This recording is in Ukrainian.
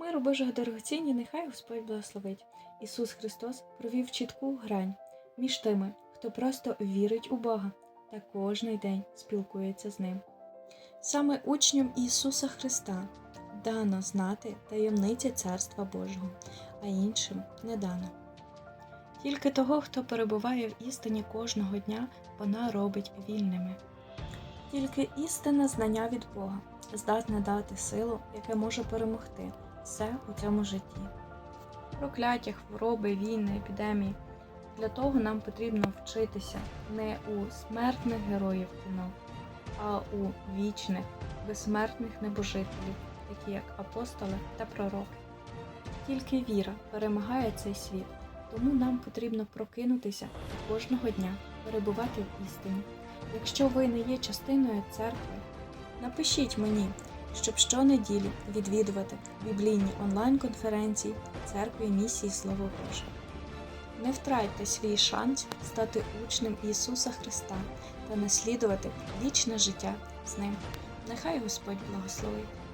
Миру Божого дорогоцінні, нехай Господь благословить. Ісус Христос провів чітку грань між тими, хто просто вірить у Бога та кожний день спілкується з ним. Саме учням Ісуса Христа дано знати таємниці Царства Божого, а іншим не дано. Тільки того, хто перебуває в істині кожного дня, вона робить вільними. Тільки істинне знання від Бога здатне дати силу, яке може перемогти все у цьому житті. Прокляття, хвороби, війни, епідемії. Для того нам потрібно вчитися не у смертних героїв кіно, а у вічних, безсмертних небожителів, такі як апостоли та пророки. Тільки віра перемагає цей світ, тому нам потрібно прокинутися кожного дня перебувати в істині. Якщо ви не є частиною церкви, напишіть мені, щоб щонеділі відвідувати біблійні онлайн-конференції церкви місії Слово Боже. Не втратьте свій шанс стати учнем Ісуса Христа та наслідувати вічне життя з ним. Нехай Господь благословить.